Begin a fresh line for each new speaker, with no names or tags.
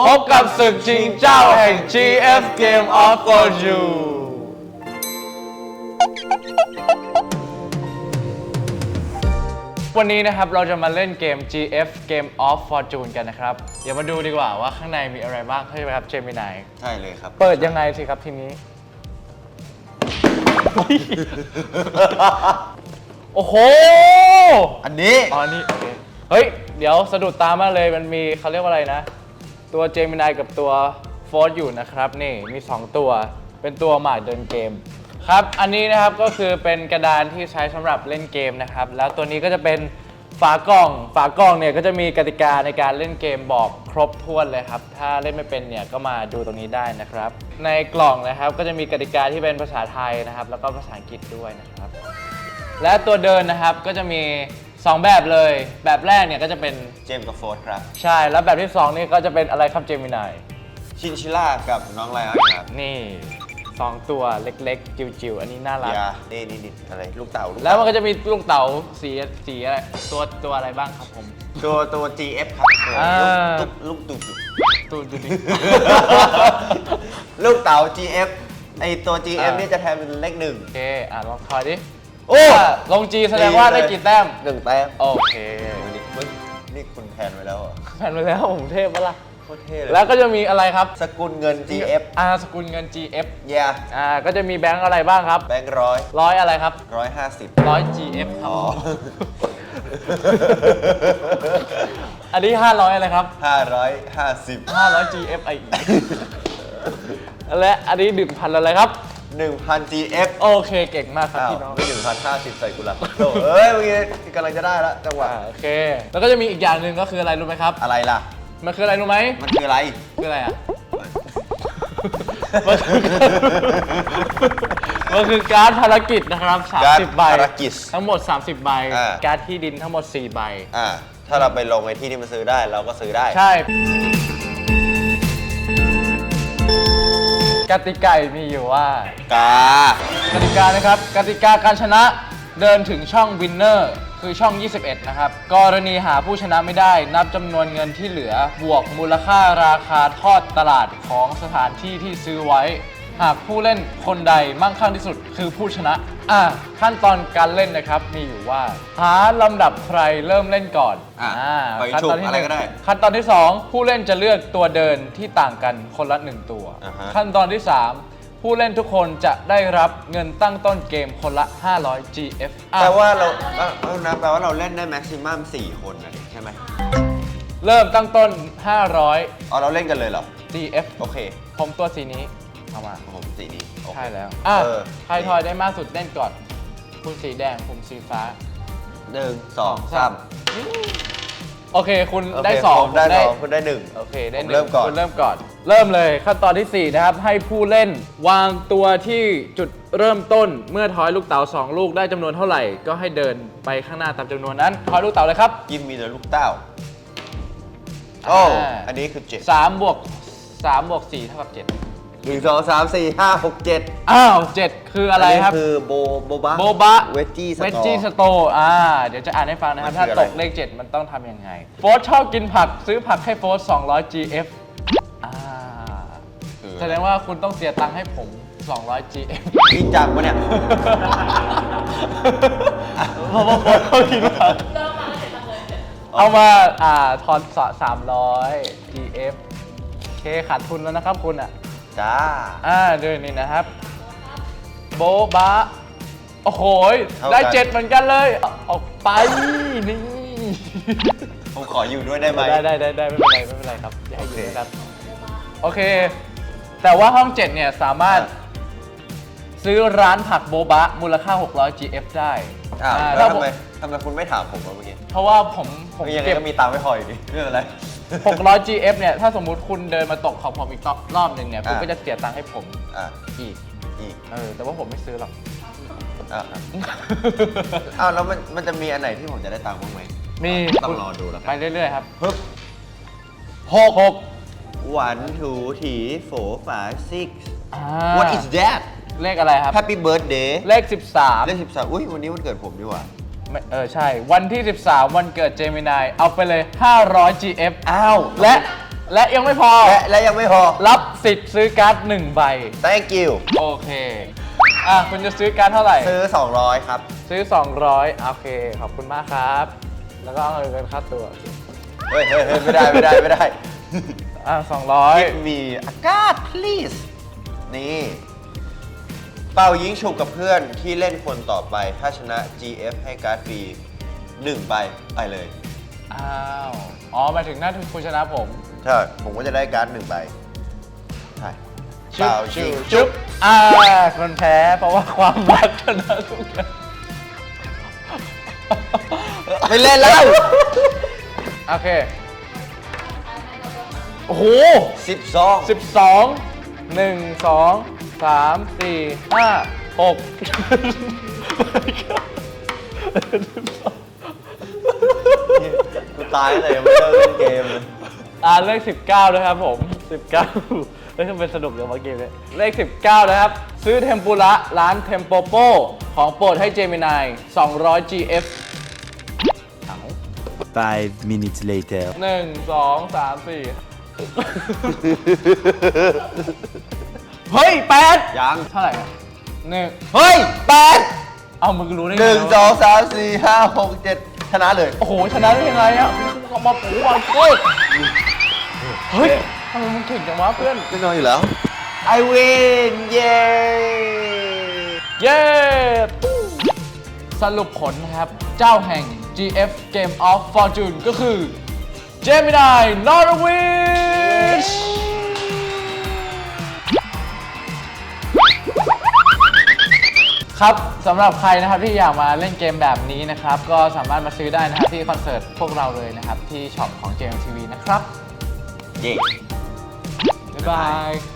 พบกับศึกชิงเจ้าแห่ง GF Game of Fortune วันนี้นะครับเราจะมาเล่นเกม GF Game of Fortune กันนะครับ เดี๋ยวมาดูดีกว่าว่าข้างในมีอะไรบ้างใช่ไหมครับเจมินาย
ใช่เลยครับ
เปิดยังไงสิครับทีนี้ โอ้โห
อันนี้
อ๋อนี่โอเคเฮ้ย เดี๋ยวสะดุดตามากเลยมันมีเขาเรียกว่าอะไรนะ ตัวเจมินายกับตัวโฟร์อยู่นะครับ นี่มี 2 ตัว เป็นตัวหมากเดินเกม ครับ อันนี้นะครับก็คือเป็นกระดานที่ใช้สำหรับเล่นเกมนะครับ แล้วตัวนี้ก็จะเป็นฝากล่อง ฝากล่องเนี่ยก็จะมีกติกาในการเล่นเกมบอกครบถ้วนเลยครับ ถ้าเล่นไม่เป็นเนี่ยก็มาดูตรงนี้ได้นะครับ ในกล่องนะครับก็จะมีกติกาที่เป็นภาษาไทยนะครับ แล้วก็ภาษาอังกฤษด้วยนะครับ และตัวเดินนะครับก็จะมี 2 แบบเลย แบบแรกเนี่ยก็จะเป็น
เจมส์กับโฟร์ธครับ
ใช่ แล้วแบบที่2นี่ก็จะเป็นอะไรครับเจมินาย
ชินชิล่ากับน้องไลออนครับ
นี่2ตัวเล็กๆ จิ๋วๆ อันนี้น่ารัก
ยานี่นี่นี่อะไรลูกเต่าลูก
แล้วมันก็จะมีลูกเต๋าสีสีอะไรตัวตัวอะไรบ้างครับผม
ตัวตัว GF ครับตัว
อ่า
ลูกลูกตุ๊ก
ตัวดูดิ
ลูกเต่า GF ไอตัว GF
อ่า
นี่จะแทนเป็นเลขหนึ่ง
โอเค อะลองทอยดิ
โอ้
ว่าลงจีแสดงว่าได้กี่แต้ม
หนึ่งแต้ม
โอเค
นี่มึงนี่คุณแทนไว้แล้วเหรอ
แผ่นไปแล้วผมเทพปะล่ะ
โคตรเท่เลย
แล้วก็จะมีอะไรครับ
สกุลเงิน GF
อ่าสกุลเงิน GF
เยา
อ่าก็จะมีแบงค์อะไรบ้างครับ
แบงค์ร้อย
ร้อยอะไรครับ
ร้อยห้าสิบ
ร้อย GF ครับ
อ๋อ
อันนี้ 500 อะไรครับ
ห้าร้อยห้าสิบ
500 GF ไอและอันนี้ 1,000 อะไรครับ
หนึ่งพัน GF
โอเคเก่งมากครับ
อ้าว
พี่น้อง
ไม่หนึ่งพันห้าสิบใส่กูละโถ่เอ้ยเมื่อกี้กำลังจะได้แล้วจังหวะ
อ่าโอเค แล้วก็จะมีอีกอย่างหนึ่งก็คืออะไรรู้ไหมครับ
อะไรล่ะ
มันคืออะไรรู้ไหม
มันคืออะไร
คืออะไรอะ มันคือมันคือการ์ดภารกิจนะครับ
การ์ด
30 ใบ
ภารกิจ
ทั้งหมด 30 ใบ
อ่า
การ์ดที่ดินทั้งหมด 4 ใบ
อ่าถ้าเราไปลงในที่ที่มันซื้อได้เราก็ซื้อได้
ใช่ กติกามีอยู่ว่า
กา
กติกานะครับกติกาการชนะเดินถึงช่องวินเนอร์คือช่อง 21 นะครับ กรณีหาผู้ชนะไม่ได้ นับจำนวนเงินที่เหลือบวกมูลค่าราคาทอดตลาดของสถานที่ที่ซื้อไว้ หากผู้เล่นคนใดมั่งคั่งที่สุดคือผู้ชนะ อะขั้นตอนการเล่นนะครับมีอยู่ว่าหาลำดับใครเริ่มเล่นก่อน
อะ
อ่า
ไป
ขั้น
ฉุ
ต
ก
อนที่
อะไร
หนึ่ง
ก็ได้
ขั้นตอนที่ 2 ผู้เล่นจะเลือกตัวเดินที่ต่างกันคนละหนึ่งตัว
อ่าฮะ
ขั้นตอนที่ 3 ผู้เล่นทุกคนจะได้รับเงินตั้งต้นเกมคนละ 500 GF อะ
แปลว่าเราเอ้าเอานะแปลว่าเราเล่นได้แม็กซิมัม4คนนะดิใช่ไหม
เริ่มตั้งต้น 500
อ๋อเราเล่นกันเลยเหรอ
GF
โอเค
ผมตัวสีนี้ เอามา
ผมสีนี้โอเค
ใช่แล้วอะ
เออ
ใครทอยได้มากสุดเล่นก่อน คุณสีแดงผมสีฟ้า
หนึ่งสองสาม
โอเค คุณ
โเค
ได้สอง
ผมได้
ผม
สองคุณได้หนึ่ง
โอเคได้
ผม
หนึ่ง
เริ่มก่อน
คุณเริ่มก่อน เริ่มเลยขั้นตอนที่ 4 นะครับ ให้ผู้เล่นวางตัวที่จุดเริ่มต้นเมื่อทอยลูกเต๋า2ลูกได้จำนวนเท่าไหร่ ก็ให้เดินไปข้างหน้าตามจำนวนนั้นทอยลูกเต๋าเลยครับ
กิมมีแต่ลูกเต้าโอ้
อ่า
อันนี้คือเจ็ด
3บวก3บวก4เท่ากับ7
หนึ่งสองสามสี่ห้าหกเจ็ด
อ้าว7คืออะไรครับ
นนี้คือโบโบบะ
โบบะ
เวจจี้สตอ
เวจจี้สโตอ่า เดี๋ยวจะอ่านให้ฟังนะครับ
มัน
ถ้า
คืออะไร
ตกเลข 7 มันต้องทำยังไง โฟร์ชอบกินผักซื้อผักให้โฟร์200 GF อ่า
คือ
แสดงว่าคุณต้องเสียตังค์ให้ผม 200 GF
จริงจังปะเนี่ย
เพราะว่าโฟร์ชอบกินผักเอามา อ่า ทอนสามร้อย GF โอเคขาดทุนแล้วนะครับคุณอะ
จ้า
อ่าดูนี่นะครับ โบบะโอ้โหย
เท่ากัน
ได้เจ็ดเหมือนกันเลยเอาออกไปนี่
ผมขออยู่ด้วยได้ไหม
ได้ได้ได้ได้ไม่เป็นไรไม่เป็นไรครับอย่าให้
โอ
อ
เค
ยู่นะครับโอเค แต่ว่าห้อง7เนี่ยสามารถ
อะ
ซื้อร้านผักโบบะมูลค่า 600 GF ได้
อ้าว
อ่า
แล้ว
ถ้าผม
ทำไมทำไมคุณไม่ถามผมวะเมื่อกี้
เพราะว่าผมผม
ยังไง
เก็บ
ก็มีตังค์ไม่พออยู่ดีไม่เป็นไร
600 GF เนี่ย ถ้าสมมุติคุณเดินมาตกของผมอีกรอบหนึ่งเนี่ย คุณ
อะ
ก็จะเสียตังค์ให้ผม
อะ
อีก
อีก
เออ แต่ว่าผมไม่ซื้อหรอก
อะครับอ้าวแล้วมันมันจะมีอันไหนที่ผมจะได้ตังค์บ้างไหม
มี
ต้องรอดูแล้ว
ไป
กัน
เรื่อยๆครับ
ฮึบ
หกหก
one two three four five six
อ่า
what is that
เลขอะไรครับ
happy birthday
เลข13
เลขสิบสามอุ้ยวันนี้วันเกิดผมดีกว่า
ไม่เออ ใช่ วันที่ 13 วันเกิดเจมินายเอาไปเลย 500 GF
อ้าว
และ และยังไม่พอ
และและยังไม่พอ
รับสิทธิ์ซื้อการ์ดหนึ่งใบ
thank you
โอเค อะ คุณจะซื้อการ์ดเท่าไหร่
ซื้อ 200 ครับ
ซื้อ 200 โอเค ขอบคุณมากครับ แล้วก็เอาเงินค่าตัว
เฮ้ยเฮ้ยเฮ้ยไม่ได้ไม่ได้ไม่ได้
อะ
Give me a card please นี่ เป่ายิงฉุบกับเพื่อนที่เล่นคนต่อไป ถ้าชนะ GF ให้การ์ดฟรี1ใบไปเลย
200อ้าว อ๋อหมายถึงถ้าคุณชนะผม
ใช่ผมก็จะได้การ์ดหนึ่งใบใช่
จุ๊
เป่า
บ
ยิง
จุ๊บอ่าคนแพ้เพราะว่าความรักชนะทุกอย่าง
ไม่เล่นแล้ว
โอเค โอ้โห
สิบสอง
สิบสองหนึ่งสอง สามสี่ห้าหก
กูตายเลยยังไม่เลิกเล่นเกมเลย
อ่าเลข 19 นะครับผม 19เฮ้ยทำไมสนุกเดี๋ยวมาเกมเลยเลข 19 นะครับ ซื้อเทมปุระร้านเทมโปโปของโปรดให้เจมินาย200 GF เอา
Five minutes later.
หนึ่งสองสามสี่ เฮ้ยแปด
ยัง
เท่าไหร่อะหนึ่ง
เฮ้ยแปด
เอามึงรู้ได้ไง
หนึ่ง
วะ
สองสามสี่ห้าหกเจ็ดชนะเลย
โอ้โหชนะได้ยังไงอะเขามาปูมาโอ้ยเฮ้ยทำไมมึงเก่งจังวะเพื่อน
แน่นอนอยู่แล้ว I win เย้
เย้สรุปผลนะครับ เจ้าแห่ง GF Game of Fortune ก็คือ Gemini Norwich ครับสำหรับใครนะครับที่อยากมาเล่นเกมแบบนี้นะครับ ก็สามารถมาซื้อได้นะครับที่คอนเสิร์ตพวกเราเลยนะครับ ที่ช็อปของ JMTV นะครับ
เย้
บ๊ายบาย